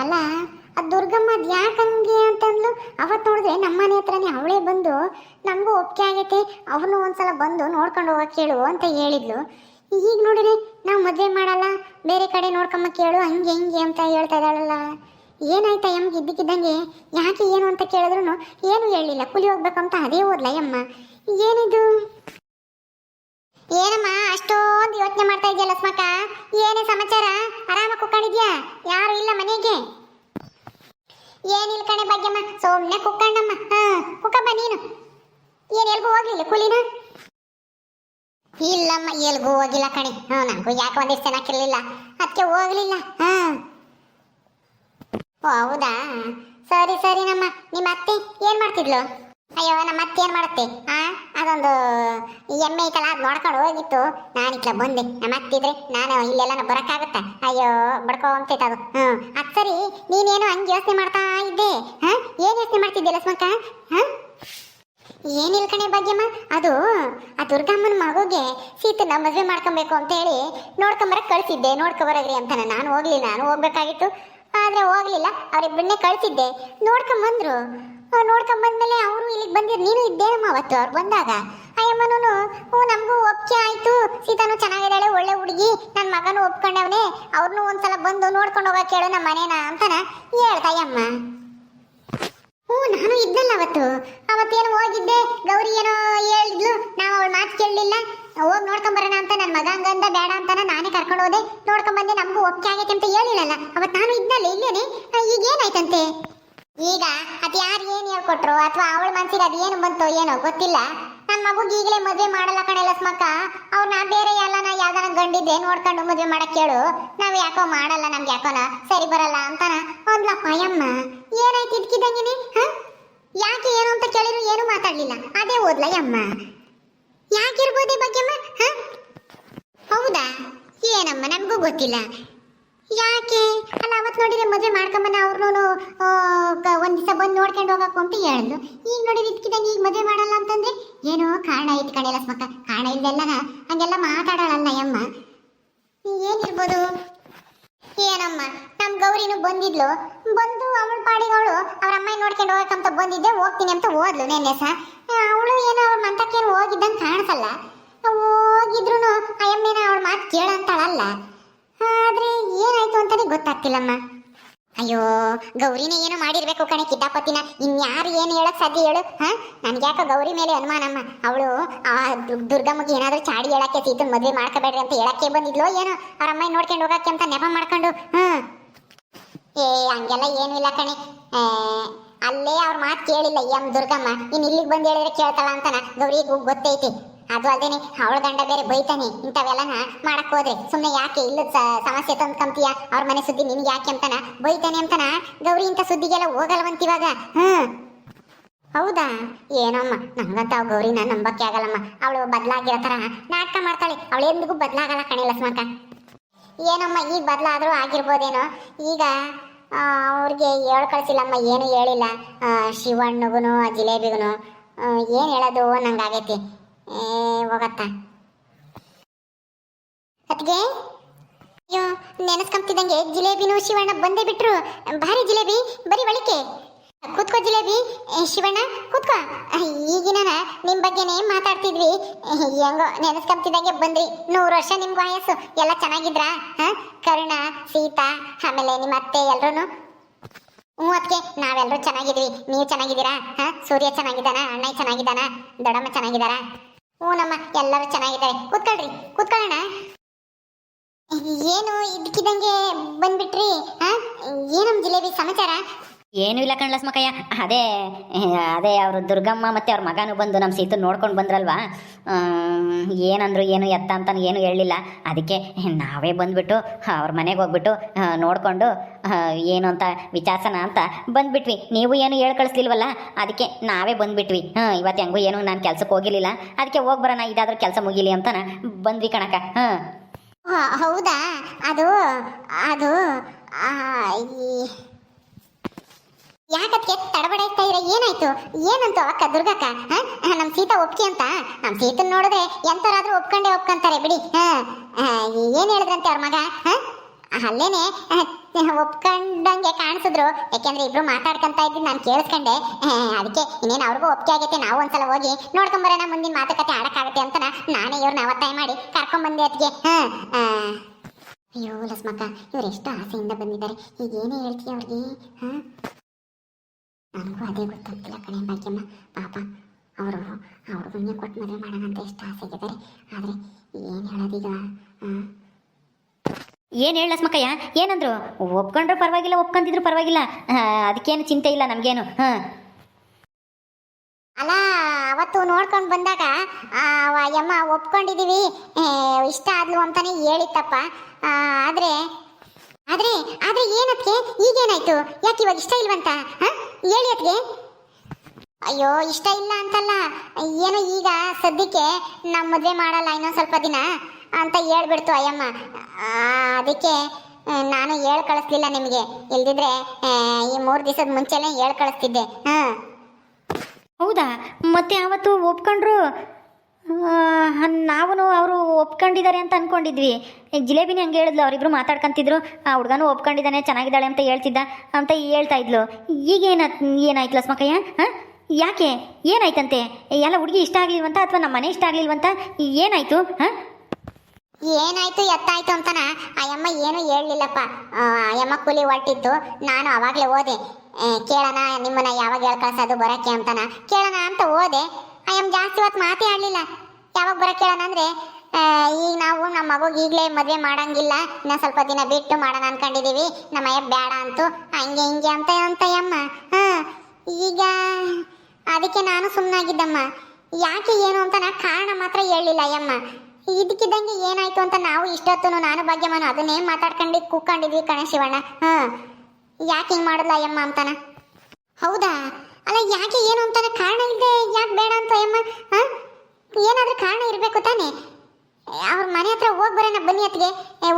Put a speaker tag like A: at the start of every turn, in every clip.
A: ಅಲ್ಲ, ಆ ದುರ್ಗಮ್ಮ ಅದ್ ಹಂಗೆ ಅಂತಂದ್ಲು? ಅವತ್ತು ನೋಡಿದ್ರೆ ನಮ್ಮ ಮನೆ ಹತ್ರನೇ ಅವಳೇ ಬಂದು, ನಮಗೂ ಒಪ್ಪಿಗೆ ಆಗೈತೆ, ಅವನು ಒಂದ್ಸಲ ಬಂದು ನೋಡ್ಕೊಂಡು ಹೋಗಕ್ಕೆ ಕೇಳು ಅಂತ ಹೇಳಿದ್ಲು. ಈಗ ನೋಡಿರಿ ನಾವು ಮದುವೆ ಮಾಡಲ್ಲ, ಬೇರೆ ಕಡೆ ನೋಡ್ಕೊಂಬ ಕೇಳು, ಹಂಗೆ ಹಿಂಗೆ ಅಂತ ಹೇಳ್ತಾ ಇದ್ದಾಳಲ್ಲ. ಏನಾಯ್ತಾ ಎಮ್ಗೆ ಇದ್ದಕ್ಕಿದ್ದಂಗೆ? ಯಾಕೆ ಏನು ಅಂತ ಕೇಳಿದ್ರು ಏನು ಹೇಳಲಿಲ್ಲ. ಕುಲಿ ಹೋಗ್ಬೇಕಂತ ಅದೇ ಓದ್ಲ ಯಮ್ಮ ಏನಿದು? ಏನಮ್ಮ, ಅಷ್ಟೊಂದು ಯೋಚನೆ ಮಾಡ್ತಾ ಇದೆಯಾ ಲಕ್ಷ್ಮಕ್ಕ ಏನೇ ಸಮಾಚಾರ? ಆರಾಮ ಕುಕ್ಕೊಂಡಿದ್ಯಾ ಯಾರು ಇಲ್ಲ ಮನೆಗೆ? ಏನಿಲ್ಲ ಕಣೆ ಭಾಗ್ಯಮ್ಮ, ಸೋಮ್ನೆ ಕುಕ್ಕಣ್ಣಮ್ಮ ಹಾ ಕುಕ್ಕಮ್ಮ ನೀನು. ಏನ್, ಎಲ್ಗೂ ಹೋಗ್ಲಿಲ್ಲ ಕೂಲಿನ? ಇಲ್ಲಮ್ಮ, ಎಲ್ಗೂ ಹೋಗಿಲ್ಲ ಕಣೆ. ಹಾ ನನಗೂ ಯಾಕೆ ಒಂದಿಷ್ಟು ಚೆನ್ನಾಗಿರ್ಲಿಲ್ಲ ಅದಕ್ಕೆ ಹೋಗ್ಲಿಲ್ಲ. ಹಾ. ಹೌದಾ? ಸರಿ ಸರಿ ನಮ್ಮ. ನಿಮ್ಮ ಅತ್ತೆ ಏನ್ ಮಾಡ್ತಿದ್ಲು? ಅಯ್ಯೋ, ನಮ್ಮ ಅತ್ತೆ ಏನ್ ಮಾಡುತ್ತೆ? ಆ ಅದೊಂದು ಎಮ್ಮೆ ಐತಲ್ಲ ಅದು ನೋಡ್ಕೊಂಡು ಹೋಗಿತ್ತು. ನಾನು ಇಟ್ಲ ಬಂದೆ. ನಮ್ಮ ಅತ್ತಿದ್ರೆ ನಾನು ಇಲ್ಲೆಲ್ಲ ಬರಕ್ಕಾಗತ್ತ? ಅಯ್ಯೋ ಬಡ್ಕೊಂತೈತ ಅದು. ಹ್ಞೂ. ಅದು ಸರಿ, ನೀನೇನು ಹಂಗೆ ಯೋಚನೆ ಮಾಡ್ತಾ ಇದ್ದೆ? ಹಾ? ಏನ್ ಯೋಚನೆ ಮಾಡ್ತಿದ್ದೆ ಲಕ್ಷ್ಮಕ್ಕ? ಹಾ? ಏನಿಲ್ಲ ಕಣೆ ಭಾಗ್ಯಮ್ಮ. ಅದು, ಆ ದುರ್ಗಮ್ಮನ ಮಗುಗೆ ಸೀತನ ಮದುವೆ ಮಾಡ್ಕೊಬೇಕು ಅಂತ ಹೇಳಿ ನೋಡ್ಕೊಂಬರಕ್ಕೆ ಕಳಿಸಿದ್ದೆ. ನೋಡ್ಕೊಬರಗ್ರಿ ಅಂತ ನಾನು ಹೋಗ್ಲಿ, ನಾನು ಹೋಗ್ಬೇಕಾಗಿತ್ತು. ಆದ್ರೆ ಹೋಗ್ಲಿಲ್ಲ. ಅವ್ರಿಬ್ಬರನ್ನೇ ಕಳ್ಸಿದ್ದೆ. ನೋಡ್ಕೊಂಬಂದ್ರು ನೋಡ್ಕೊಂಬಂದ್ಮೇಲೆ ಅವರು ಇಲ್ಲಿಗೆ ಬಂದಿದ್ರು ನೀನು ಇದ್ದೇನಮ್ಮ ಅವತ್ತು ಅವ್ರು ಬಂದಾಗ. ಅಯ್ಯಮ್ಮನೂ ಹ್ಞೂ, ನಮಗೂ ಒಪ್ಪಿಗೆ ಆಯಿತು. ಸೀತಾನು ಚೆನ್ನಾಗಿದ್ದಾಳೆ, ಒಳ್ಳೆ ಹುಡುಗಿ. ನನ್ನ ಮಗನೂ ಒಪ್ಕೊಂಡವನೇ. ಅವ್ರನ್ನೂ ಒಂದ್ಸಲ ಬಂದು ನೋಡ್ಕೊಂಡು ಹೋಗಕ್ಕೆ ಕೇಳು ನಮ್ಮ ಮನೇನ ಅಂತಾನ ಹೇಳ್ತಾಯಮ್ಮ ಹ್ಞೂ, ನಾನು ಇದ್ದಲ್ಲ ಅವತ್ತು. ಅವತ್ತೇನು ಹೋಗಿದ್ದೆ, ಗೌರಿ ಏನೋ ಹೇಳಿದ್ಲು. ನಾವು ಅವಳ ಮಾತು ಕೇಳಲಿಲ್ಲ. ಹೋಗಿ ನೋಡ್ಕೊಂಬರೋಣ ಅಂತ ನನ್ನ ಮಗ ಹಂಗಂದ, ಬೇಡ ಅಂತ ನಾನೇ ಕರ್ಕೊಂಡು ಹೋದೆ. ನೋಡ್ಕೊಂಬಂದೆ ನಮಗೂ ಒಪ್ಪಿಗೆ ಆಗೈತೆ ಅಂತ ಹೇಳಿಲ್ಲಲ್ಲ. ಅವತ್ತು ನಾನು ಇದ್ದಲ್ಲ, ಇಲ್ಲೇನೆ? ಈಗ ಏನಾಯ್ತಂತೆ? ಈಗ ಅದು ಯಾರು ಏನು ಹೇಳ್ಕೊಟ್ರು? ಅಥವಾ ಅವಳ ಮನಸ್ಸಿಗೆ ಏನು ಬಂತು, ಏನೋ ಗೊತ್ತಿಲ್ಲ? ನನ್ನ ಮಗುಗೆ ಈಗಲೇ ಮದುವೆ ಮಾಡಲ್ಲ ಕಣೆ ಲಸ್ಮಕ್ಕ ಅವ್ರನ್ನ ಬೇರೆ ಎಲ್ಲನ ಯಾವ್ದಾನ ಗಂಡಿದ್ದೆ ನೋಡ್ಕೊಂಡು ಮದುವೆ ಮಾಡಕ್ಕೆ ಕೇಳು. ನಾವು ಯಾಕೋ ಮಾಡಲ್ಲ, ನಮ್ಗೆ ಯಾಕೋನ? ಸರಿ ಬರಲ್ಲ ಅಂತಾನ? ಒಂದ್ಲಪ್ಪ ಅಯ್ಯಮ್ಮ, ಏನಾಯ್ತು ಹಾ? ಯಾಕೆ ಏನು ಅಂತ ಕೇಳಿದ್ರು ಏನು ಮಾತಾಡ್ಲಿಲ್ಲ. ಅದೇ ಓದ್ಲ ಯಮ್ಮ ಯಾಕಿರ್ಬೋದೇ ಬಗ್ಗೆಮ್ಮ ಹೌದಾ? ಏನಮ್ಮ ನಮಗೂ ಗೊತ್ತಿಲ್ಲ. ಯಾಕೆ? ಅಲ್ಲ ಅವತ್ತು ನೋಡಿದ್ರೆ ಮದುವೆ ಮಾಡ್ಕೊಂಬನ ಅವ್ರನ್ನೂ ಒಂದ್ ದಿವಸ ಬಂದು ನೋಡ್ಕೊಂಡು ಹೋಗಕ್ಕು ಅಂತ ಹೇಳಿದ್ಲು. ಈಗ ನೋಡಿ ಇದ್ಕಿದಂಗೆ ಈಗ ಮದುವೆ ಮಾಡಲ್ಲ ಅಂತಂದ್ರೆ ಏನೋ ಕಾರಣ ಐತಿ ಕಣೆ ಲಸ್ಮಕ್ಕ ಕಾರಣ ಇಲ್ದೆಲ್ಲ ಹಂಗೆಲ್ಲ ಮಾತಾಡೋಳಲ್ಲ ಯಮ್ಮ ಏನಿರ್ಬೋದು? ಏನಮ್ಮ? ನಮ್ಮ ಗೌರಿನು ಬಂದಿದ್ಲು. ಬಂದು ಅವಳ ಪಾಡಿಗೆ ಅವ್ರ ಅಮ್ಮ ನೋಡ್ಕೊಂಡು ಹೋಗಕ್ಕಂತ ಬಂದಿದ್ದೆ, ಹೋಗ್ತೀನಿ ಅಂತ ಹೋದ್ಲು ನೆನ್ನೆ ಸಹ. ಅವಳು ಏನೋ ಅವ್ರ ಮಂತಕ್ಕೇನು ಹೋಗಿದ್ದಂಗೆ ಕಾಣಿಸಲ್ಲ. ಹೋಗಿದ್ರು ಆ ಎಮ್ಮೆನ ಅವಳ ಮಾತು ಕೇಳಂತಾಳಲ್ಲ. ಆದ್ರೆ ಏನಾಯ್ತು ಅಂತಾನೆ ಗೊತ್ತಾಗ್ತಿಲ್ಲಮ್ಮ. ಅಯ್ಯೋ, ಗೌರಿನೇ ಏನು ಮಾಡಿರ್ಬೇಕು ಕಣೆ ಕಿದ್ದಾಪತ್ತಿನ ಇನ್ಯಾರು ಏನು ಹೇಳಕ್ ಸಾಧ್ಯ ಹೇಳು, ಹಾ? ನನ್ಗೆ ಯಾಕೋ ಗೌರಿ ಮೇಲೆ ಅನುಮಾನಮ್ಮ ಅವಳು, ಆ ದುರ್- ದುರ್ಗಮ್ಮಗೆ ಏನಾದ್ರೂ ಚಾಡಿ ಹೇಳಕ್ಕೆ, ಸೀತನ್ ಮದ್ವೆ ಮಾಡ್ಕೋಬೇಡ್ರಿ ಅಂತ ಹೇಳಕ್ಕೆ ಬಂದಿದ್ಲೋ ಏನೋ? ಅವ್ರ ಅಮ್ಮ ನೋಡ್ಕೊಂಡು ಹೋಗಕ್ಕೆ ಅಂತ ನೆಪ ಮಾಡ್ಕೊಂಡು ಹ್ಮ್ ಏ, ಹಂಗೆಲ್ಲ ಏನು ಇಲ್ಲ ಕಣೆ. ಅಲ್ಲೇ ಅವ್ರ ಮಾತು ಕೇಳಿಲ್ಲ ಎಂ ದುರ್ಗಮ್ಮ. ಇನ್ ಇಲ್ಲಿಗೆ ಬಂದು ಹೇಳಿದ್ರೆ ಕೇಳ್ತಾಳ ಅಂತನ ಗೌರಿಗೂ ಗೊತ್ತೈತಿ. ಅದು ಅದೇನೆ ಅವಳ ಗಂಡ ಬೇರೆ ಬೈತಾನೆ. ಇಂಥವೆಲ್ಲನ ಮಾಡಕ್ ಹೋದ್ರೆ. ಸುಮ್ಮನೆ ಯಾಕೆ ಇಲ್ಲ ಸಮಸ್ಯೆ ತಂದ್ಕಂತೀಯ ಅವ್ರ ಮನೆ ಸುದ್ದಿ ನಿನ್ಗೆ ಯಾಕೆ ಅಂತಾನ? ಬೈತಾನೆ ಅಂತಾನ? ಗೌರಿ ಇಂಥ ಸುದ್ದಿಗೆಲ್ಲ ಹೋಗಲ್ವಂತಿವಾಗ ಹ್ಮ್. ಹೌದಾ? ಏನಮ್ಮ, ನಂಗಂತ ಅವ್ ಗೌರಿನ ನಂಬಕ್ಕೆ ಆಗಲ್ಲಮ್ಮ. ಅವಳು ಬದಲಾಗಿರೋ ತರ ನಾಟಕ ಮಾಡ್ತಾಳೆ. ಅವಳು ಎಂದಿಗೂ ಬದಲಾಗಲ್ಲ ಕಣೆ ಲಸ್ಮಕ್ಕ ಏನಮ್ಮ, ಈಗ ಬದಲಾದ್ರೂ ಆಗಿರ್ಬೋದೇನೋ? ಈಗ ಅವ್ರಿಗೆ ಹೇಳ್ ಕಳ್ಸಿಲ್ಲಮ್ಮ, ಏನು ಹೇಳಿಲ್ಲ. ಶಿವಣ್ಣಗೂ ಜಿಲೇಬಿಗೂ ಏನು ಹೇಳೋದು ನಂಗೆ ಏ ಹೋಗತ್ತ. ಅತ್ಗೆ ಅಯ್ಯೋ ನೆನೆಸ್ಕೊಂತಿದ್ದಂಗೆ ಜಿಲೇಬಿನು ಶಿವಣ್ಣ ಬಂದೇ ಬಿಟ್ರು. ಭಾರಿ ಜಿಲೇಬಿ, ಬರೀ ಒಳಿಕೆ ಕೂತ್ಕೋ ಜಿಲೇಬಿ. ಶಿವಣ್ಣ, ಕೂತ್ಕೋ. ಈಗಿನ ನಿಮ್ಮ ಬಗ್ಗೆನೇ ಮಾತಾಡ್ತಿದ್ವಿ. ಹೆಂಗೋ ನೆನೆಸ್ಕೊಂತಿದ್ದಂಗೆ ಬಂದ್ರಿ. ನೂರು ವರ್ಷ ನಿಮ್ಗೆ ವಯಸ್ಸು. ಎಲ್ಲ ಚೆನ್ನಾಗಿದ್ರಾ? ಹ? ಕರುಣ, ಸೀತಾ, ಆಮೇಲೆ ನಿಮ್ಮ ಅತ್ತೆ ಎಲ್ಲರೂ ಹ್ಞೂ ಅದಕ್ಕೆ ನಾವೆಲ್ಲರೂ ಚೆನ್ನಾಗಿದ್ವಿ. ನೀವು ಚೆನ್ನಾಗಿದ್ದೀರಾ? ಹಾ? ಸೂರ್ಯ ಚೆನ್ನಾಗಿದ್ದಾನ? ಅಣ್ಣ ಚೆನ್ನಾಗಿದ್ದಾನ? ದೊಡ್ಡಮ್ಮ ಚೆನ್ನಾಗಿದ್ದಾರಾ? ಹ್ಞೂ ನಮ್ಮ ಎಲ್ಲರೂ ಚೆನ್ನಾಗಿದ್ದಾರೆ. ಕೂತ್ಕೊಳ್ರಿ ಕೂತ್ಕೊಳ್ಳೋಣ. ಏನು ಇದ್ಕಿದಂಗೆ ಬಂದ್ಬಿಟ್ರಿ ಹಾ? ಏನಮ್ಮ ಜಿಲೇಬಿ ಸಮಾಚಾರ?
B: ಏನೂ ಇಲ್ಲ ಕಣ್ ಲಸ್ಮಕ್ಕಯ್ಯ ಅದೇ ಅದೇ ಅವರು ದುರ್ಗಮ್ಮ ಮತ್ತು ಅವ್ರ ಮಗನೂ ಬಂದು ನಮ್ಮ ಸೀತು ನೋಡ್ಕೊಂಡು ಬಂದ್ರಲ್ವಾ? ಏನಂದ್ರು ಏನು ಎತ್ತ ಅಂತ ಏನು ಹೇಳಲಿಲ್ಲ. ಅದಕ್ಕೆ ನಾವೇ ಬಂದ್ಬಿಟ್ಟು, ಅವ್ರ ಮನೆಗೆ ಹೋಗ್ಬಿಟ್ಟು ನೋಡಿಕೊಂಡು ಏನು ಅಂತ ವಿಚಾರಸನ ಅಂತ ಬಂದ್ಬಿಟ್ವಿ. ನೀವು ಏನು ಹೇಳಿ ಕಳಿಸ್ಲಿಲ್ವಲ್ಲ ಅದಕ್ಕೆ ನಾವೇ ಬಂದ್ಬಿಟ್ವಿ. ಹಾಂ ಇವತ್ತು ಹೆಂಗೂ ಏನು ನಾನು ಕೆಲಸಕ್ಕೆ ಹೋಗಿರಲಿಲ್ಲ. ಅದಕ್ಕೆ ಹೋಗಿ ಬರೋಣ, ಇದಾದರೂ ಕೆಲಸ ಮುಗಿಲಿ ಅಂತ ಬಂದ್ವಿ ಕಣಕ ಹಾಂ.
A: ಹೌದಾ? ಅದು ಅದು ಯಾಕತ್ಗೆ ತಡಬಡಾಯ್ತಾ ಇರ ಏನಾಯ್ತು? ಏನಂತು ಅಕ್ಕ ದುರ್ಗಕ್ಕ? ನಮ್ ಸೀತಾ ಒಪ್ಕಿ ಅಂತ? ನಮ್ ಸೀತನ್ ನೋಡಿದ್ರೆ ಎಂತರಾದ್ರೂ ಒಪ್ಕೊಂಡೇ ಒಪ್ಕೊಂತಾರೆ ಬಿಡಿ. ಏನ್ ಹೇಳಿದ್ರಂತೆ ಅವ್ರ ಮಗ? ಅಲ್ಲೇನೆ ಒಪ್ಕೊಂಡಂಗೆ ಕಾಣಿಸಿದ್ರು. ಯಾಕೆಂದ್ರೆ ಇಬ್ರು ಮಾತಾಡ್ಕೊಂತ ಇದ್ದು ನಾನು ಕೇಳಿಸ್ಕೊಂಡೆ. ಅದಕ್ಕೆ ಇನ್ನೇನು ಅವ್ರಿಗೂ ಒಪ್ಪಿಗೆ ಆಗೈತೆ, ನಾವು ಒಂದ್ಸಲ ಹೋಗಿ ನೋಡ್ಕೊಂಬರೋಣ, ಮುಂದಿನ ಮಾತುಕತೆ ಆಡಕ್ಕಾಗತ್ತೆ ಅಂತ ನಾನೇ ಇವ್ರನ್ನ ಅವತ್ತಾಯ ಮಾಡಿ ಕರ್ಕೊಂಬಂದೆ ಅದಕ್ಕೆ ಹಾಂ ಅಯ್ಯೋ ಲಸ್ಮಕ್ಕ, ಇವ್ರು ಎಷ್ಟು ಆಸೆಯಿಂದ ಬಂದಿದ್ದಾರೆ. ಈಗ ಏನೇ ಹೇಳ್ತೀಯ ಅವ್ರಿಗೆ? ಹಾಂ? ನನಗೂ ಅದೇ ಗೊತ್ತಾಗ್ತಿಲ್ಲ ಕಣೆ ಭಾಗ್ಯಮ್ಮ ಪಾಪ. ಅವರು ಆ ಹುಡುಗನ್ನೇ ಕೊಟ್ಟು ಮದುವೆ ಮಾಡೋಣ ಅಂತ ಎಷ್ಟು ಆಸೆ ಇದ್ದಾರೆ ಆದರೆ ಏನು ಹೇಳೋದೀಗ?
B: ಏನು ಹೇಳ ಏನಂದ್ರು? ಒಪ್ಕೊಂಡ್ರು ಪರವಾಗಿಲ್ಲ ಒಪ್ಕೊಂತಿದ್ರು ಪರವಾಗಿಲ್ಲ. ಅದಕ್ಕೇನು ಚಿಂತೆ ಇಲ್ಲ ನಮಗೇನು. ಹಾಂ.
A: ಅಲ್ಲ ಅವತ್ತು ನೋಡ್ಕೊಂಡು ಬಂದಾಗ ಯಮ್ಮ ಒಪ್ಕೊಂಡಿದೀವಿ. ಇಷ್ಟ ಆದ್ಲು ಅಂತಾನೆ ಹೇಳಿತ್ತಪ್ಪ. ಆದರೆ ಆದ್ರೆ ಆದ್ರೆ ಈಗ ಈಗೇನಾಯ್ತು? ಯಾಕೆ ಇವಾಗ ಇಷ್ಟ ಇಲ್ವಂತ? ಹ? ಹೇಳಿ ಅದಕ್ಕೆ ಅಯ್ಯೋ, ಇಷ್ಟ ಇಲ್ಲ ಅಂತಲ್ಲ. ಏನೋ ಈಗ ಸದ್ಯಕ್ಕೆ ನಮ್ಮ ಮದುವೆ ಮಾಡಲ್ಲ, ಇನ್ನೊಂದು ಸ್ವಲ್ಪ ದಿನ ಅಂತ ಹೇಳ್ಬಿಡ್ತು ಅಯ್ಯಮ್ಮ. ಅದಕ್ಕೆ ನಾನು ಹೇಳ್ ಕಳಿಸ್ಲಿಲ್ಲ ನಿಮಗೆ. ಇಲ್ದಿದ್ರೆ ಈ ಮೂರು ದಿವಸದ ಮುಂಚೆನೇ ಹೇಳ್ ಕಳಿಸ್ತಿದ್ದೆ. ಹಾಂ.
B: ಹೌದಾ? ಮತ್ತೆ ಅವತ್ತು ಒಪ್ಕೊಂಡ್ರು? ನಾವು ಅವರು ಒಪ್ಕೊಂಡಿದ್ದಾರೆ ಅಂತ ಅಂದ್ಕೊಂಡಿದ್ವಿ ಈಗ ಜಿಲೇಬಿನಿ ಹಂಗೆ ಹೇಳಿದ್ಲು, ಅವರಿಬ್ರು ಮಾತಾಡ್ಕೊಂತಿದ್ರು. ಆ ಹುಡುಗನೂ ಒಪ್ಕೊಂಡಿದ್ದಾನೆ, ಚೆನ್ನಾಗಿದ್ದಾಳೆ ಅಂತ ಹೇಳ್ತಿದ್ದ, ಅಂತ ಹೇಳ್ತಾ ಇದ್ಲು. ಈಗೇನ ಏನಾಯ್ತು ಲಸ್ಮಕಯ್ಯ ಹಾಂ ಯಾಕೆ? ಏನಾಯ್ತಂತೆ? ಎಲ್ಲ ಹುಡುಗಿ ಇಷ್ಟ ಆಗ್ಲಿಲ್ವಂತ ಅಥವಾ ನಮ್ಮ ಮನೆ ಇಷ್ಟ ಆಗ್ಲಿಲ್ವಂತ? ಏನಾಯ್ತು ಹಾಂ
A: ಏನಾಯ್ತು, ಎತ್ತಾಯ್ತು ಅಂತನ ಅಯ್ಯಮ್ಮ ಏನು ಹೇಳಲಿಲ್ಲಪ್ಪ. ಅಯ್ಯಮ್ಮ ಕೂಲಿ ಹೊರಟಿತ್ತು. ನಾನು ಅವಾಗಲೇ ಹೋದೆ. ಕೇಳಣ, ನಿಮ್ಮನ್ನ ಯಾವಾಗ ಹೇಳ್ ಕಳ್ಸೋದು, ಬರಕ್ಕೆ ಅಂತನ. ಕೇಳೋಣ ಅಂತ ಹೋದೆ. ಅಯ್ಯಮ್ಮ ಜಾಸ್ತಿ ಹೊತ್ತು ಮಾತೇ ಆಡಲಿಲ್ಲ. ಯಾವಾಗ ಬರಕ್ಕೆ ಕೇಳೋಣ ಅಂದ್ರೆ ಈಗ ನಾವು ನಮ್ಮ ಮಗುಗೆ ಈಗಲೇ ಮದುವೆ ಮಾಡಂಗಿಲ್ಲ. ಇನ್ನ ಸ್ವಲ್ಪ ದಿನ ಬಿಟ್ಟು ಮಾಡೋಣ ಅನ್ಕೊಂಡಿದೀವಿ. ನಮ್ಮ ಅಯ್ಯ ಬೇಡ ಅಂತು. ಹಂಗೆ, ಹಿಂಗೆ ಅಂತ ಅಂತ ಅಯ್ಯಮ್ಮ ಹಾ, ಈಗ ಅದಕ್ಕೆ ನಾನು ಸುಮ್ಮನಾಗಿದ್ದಮ್ಮ ಯಾಕೆ ಏನು ಅಂತ ನಾ ಕಾರಣ ಮಾತ್ರ ಹೇಳಿಲ್ಲ ಅಯ್ಯಮ್ಮ ಇದಕ್ಕಿದ್ದಂಗೆ ಏನಾಯ್ತು ಅಂತ ನಾವು ಇಷ್ಟೊತ್ತು ನಾನು ಭಾಗ್ಯಮ್ಮನು ಅದನ್ನೇ ಮಾತಾಡ್ಕೊಂಡು ಕೂಕೊಂಡಿದ್ವಿ ಕಣ ಶಿವಣ್ಣ. ಹಾ, ಯಾಕೆ ಹಿಂಗೆ ಮಾಡಲ್ಲ ಅಯ್ಯಮ್ಮ ಅಂತಾನ? ಹೌದಾ? ಅಲ್ಲ, ಯಾಕೆ ಏನು ಅಂತಾನೆ ಕಾರಣ ಇಲ್ಲದೆ ಯಾಕೆ ಬೇಡ ಅಂತ ಅಮ್ಮ ಏನಾದ್ರೂ ಕಾರಣ ಇರಬೇಕು ತಾನೇ? ಅವ್ರ ಮನೆ ಹತ್ರ ಹೋಗಿ ಬರೋಣ ಬನ್ನಿ ಅತ್ತಿಗೆ.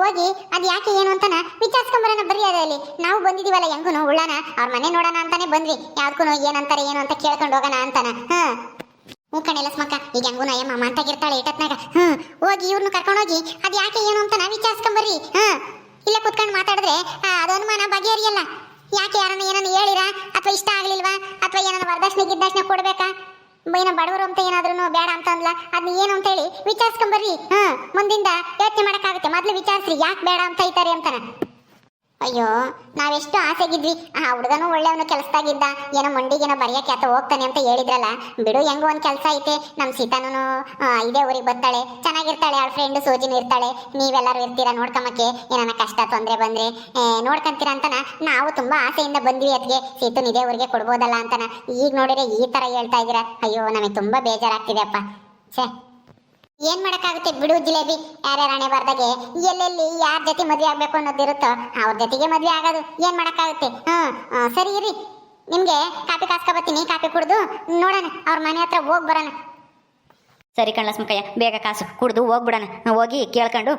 A: ಹೋಗಿ. ಅದು ಯಾಕೆ ಏನು ಅಂತಾನ? ವಿಚಾರಿಸ್ಕೊಂಬರೋಣ ಬರ್ರಿ ಅದರಲ್ಲಿ ನಾವು ಬಂದಿದೀವಲ್ಲ ಹೆಂಗೂ ಉಳ್ಳಾನ? ಅವ್ರ ಮನೆ ನೋಡೋಣ ಅಂತಾನೆ ಬಂದ್ವಿ. ಯಾವ್ದಕ್ಕೂ ಏನಂತಾರೆ ಏನು ಅಂತ ಕೇಳ್ಕೊಂಡು ಹೋಗೋಣ ಅಂತಾನ. ಹಾ. ಹ್ಞೂ ಕಣೆಲ್ಲ ಸ್ಮಕ್ಕ ಈಗ ಹೆಂಗೂ ಅಮ್ಮ ಮಾಮ ಇರ್ತಾಳೆ ಇಟ್ಟತ್ನಾಗ ಹ್ಞೂ ಹೋಗಿ ಇವ್ರನ್ನ ಕರ್ಕೊಂಡೋಗಿ ಅದು ಯಾಕೆ ಏನು ಅಂತಾನ? ವಿಚಾರಿಸ್ಕೊಂಬರ್ರಿ. ಹಾ. ಇಲ್ಲೇ ಕುತ್ಕೊಂಡು ಮಾತಾಡಿದ್ರೆ ಅದು ಅನುಮಾನ ಬಗೆಹರಿಯಲ್ಲ. ಯಾಕೆ ಯಾರನ್ನ ಏನನ್ನ ಹೇಳಿರಾ? ಅಥವಾ ಇಷ್ಟ ಆಗ್ಲಿಲ್ವಾ? ಅಥವಾ ಏನನ್ನ ವರದಕ್ಷಿಣೆ ಗಿದ್ದಕ್ಷಿಣೆ ಕೊಡ್ಬೇಕಾ? ಏನೋ ಬಡವರು ಅಂತ ಏನಾದ್ರೂ ಬೇಡ ಅಂತ ಅಂದ್ಲ. ಅದನ್ನ ಏನು ಅಂತ ಹೇಳಿ ವಿಚಾರಿಸ್ಕೊಂಬರ್ರಿ ಹಾ ಮುಂದಿಂದ ಯೋಚನೆ ಮಾಡಕ್ಕಾಗುತ್ತೆ. ಮೊದ್ಲು ವಿಚಾರಿಸ್ರಿ. ಯಾಕೆ ಬೇಡ ಅಂತ ಇದ್ದಾರೆ ಅಂತಾನ. ಅಯ್ಯೋ, ನಾವೆಷ್ಟು ಆಸೆಗಿದ್ವಿ. ಆ ಹುಡುಗನು ಒಳ್ಳೆಯವನು ಕೆಲಸದಾಗಿದ್ದ. ಏನೋ ಮಂಡಿಗೇನೋ ಬರೆಯಕ್ಕೆ ಅಥವಾ ಹೋಗ್ತಾನೆ ಅಂತ ಹೇಳಿದ್ರಲ್ಲ. ಬಿಡು, ಹೆಂಗೋ ಒಂದು ಕೆಲಸ ಐತೆ. ನಮ್ಮ ಸೀತಾನು ಇದೇ ಊರಿಗೆ ಬರ್ತಾಳೆ. ಚೆನ್ನಾಗಿರ್ತಾಳೆ, ಅವಳ ಫ್ರೆಂಡ್ ಸೋಜಿನ ಇರ್ತಾಳೆ. ನೀವೆಲ್ಲರೂ ಇರ್ತೀರಾ ನೋಡ್ಕೊಂಬಕ್ಕೆ ಏನಾನ ಕಷ್ಟ, ತೊಂದರೆ ಬಂದ್ರೆ? ನೋಡ್ಕೊಂತೀರ ಅಂತನ? ನಾವು ತುಂಬಾ ಆಸೆಯಿಂದ ಬಂದ್ವಿ ಅದಕ್ಕೆ ಸೀತನ ಇದೇ ಊರಿಗೆ ಕೊಡ್ಬೋದಲ್ಲ ಅಂತನ. ಈಗ ನೋಡಿದ್ರೆ ಈ ತರ ಹೇಳ್ತಾ ಇದ್ದೀರಾ. ಅಯ್ಯೋ, ನಮಗೆ ತುಂಬಾ ಬೇಜಾರಾಗ್ತಿದೆ ಅಪ್ಪ. ಛೇ. ಏನ್ ಮಾಡಕ್ಕಾಗುತ್ತೆ ಬಿಡು ಜಿಲೇಬಿ? ಯಾರ್ಯಾರ ಹಣೆ ಬಾರ್ದಾಗೆ? ಎಲ್ಲೆಲ್ಲಿ ಯಾರ ಜೊತೆ ಮದ್ವೆ ಆಗ್ಬೇಕು ಅನ್ನೋದಿರುತ್ತೋ ಅವ್ರ ಜೊತೆಗೆ ಮದ್ವೆ ಆಗೋದು. ಏನ್ ಮಾಡಕ್ಕಾಗುತ್ತೆ? ಹ್ಮ್ ಸರಿ ಇರಿ. ನಿಮ್ಗೆ ಕಾಪಿ ಕಾಸ್ಕೊಬತ್ತೀನಿ ಕಾಫಿ ಕುಡ್ದು. ನೋಡೋಣ, ಅವ್ರ ಮನೆ ಹತ್ರ ಹೋಗ್ ಬರೋಣ.
B: ಸರಿ ಕಣ್ಲಸ್ಮಕಯ್ಯ ಬೇಗ ಕಾಸು ಕುಡ್ದು ಹೋಗ್ಬಿಡಣ ಹೋಗಿ ಕೇಳ್ಕೊಂಡು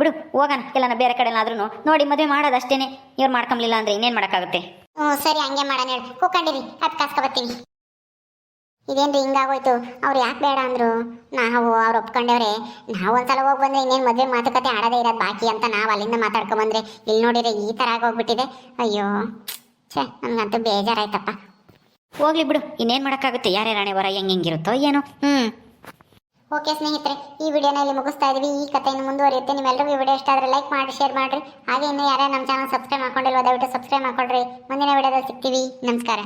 B: ಬಿಡು, ಹೋಗೋಣ. ಎಲ್ಲನ ಬೇರೆ ಕಡೆನಾದ್ರೂ ನೋಡಿ ಮದುವೆ ಮಾಡೋದಷ್ಟೇನೆ. ಇವ್ರು ಮಾಡ್ಕೊಂಬ್ಲಿಲ್ಲ ಅಂದ್ರೆ ಇನ್ನೇನು ಮಾಡೋಕ್ಕಾಗುತ್ತೆ?
A: ಹ್ಞೂ ಸರಿ, ಹಂಗೆ ಮಾಡೋಣ ಹೇಳಿ. ಕೂಕೊಂಡಿರಿ ಕಾಸ್ಕೊ ಕಾಸ್ಕೊಬತ್ತೀನಿ ಇದೇನ್ರಿ ಹಿಂಗಾಗೋಯ್ತು? ಅವ್ರು ಯಾಕೆ ಬೇಡ ಅಂದ್ರು? ನಾವು ಅವ್ರು ಒಪ್ಕೊಂಡವ್ರೆ ನಾವು ಒಂದ್ಸಲ ಹೋಗಿ ಬಂದ್ರೆ ಇನ್ನೇನು ಮದುವೆ ಮಾತುಕತೆ ಆಡದೇ ಇರೋದು ಬಾಕಿ ಅಂತ ನಾವು ಅಲ್ಲಿಂದ ಮಾತಾಡ್ಕೊಂಡ್ ಬಂದ್ರೆ. ಇಲ್ಲಿ ನೋಡಿದ್ರೆ ಈ ಥರ ಆಗೋಗ್ಬಿಟ್ಟಿದೆ. ಅಯ್ಯೋ ಛೆ ನನ್ಗಂತೂ ಬೇಜಾರಾಯ್ತಪ್ಪ.
B: ಹೋಗ್ಲಿ ಬಿಡು ಇನ್ನೇನು ಮಾಡೋಕ್ಕಾಗುತ್ತೆ? ಯಾರೇ ರಾಣಿ ವರ ಹೆಂಗ್ ಹೆಂಗಿರುತ್ತೋ ಏನೋ. ಹ್ಮ್.
A: ಓಕೆ ಸ್ನೇಹಿತರೆ ಈ ವಿಡಿಯೋನ ಇಲ್ಲಿ ಮುಗಿಸ್ತಾ ಇದೀವಿ. ಈ ಕಥೆಯನ್ನು ಮುಂದುವರಿಯುತ್ತೆ. ನಿಮ್ಮೆಲ್ಲರಿಗೂ ಈ ವಿಡಿಯೋ ಇಷ್ಟ ಆದರೆ ಲೈಕ್ ಮಾಡಿ ಶೇರ್ ಮಾಡಿರಿ. ಹಾಗೆ ಇನ್ನೂ ಯಾರ್ಯಾರು ನಮ್ಮ ಚಾನಲ್ ಸಬ್ಸ್ಕ್ರೈಬ್ ಮಾಡ್ಕೊಂಡಿಲ್ವ ದಯವಿಟ್ಟು ಸಬ್ಸ್ಕ್ರೈಬ್ ಮಾಡ್ಕೊಳ್ರಿ. ಮುಂದಿನ ವಿಡಿಯೋದಲ್ಲಿ ಸಿಗ್ತೀವಿ. ನಮಸ್ಕಾರ.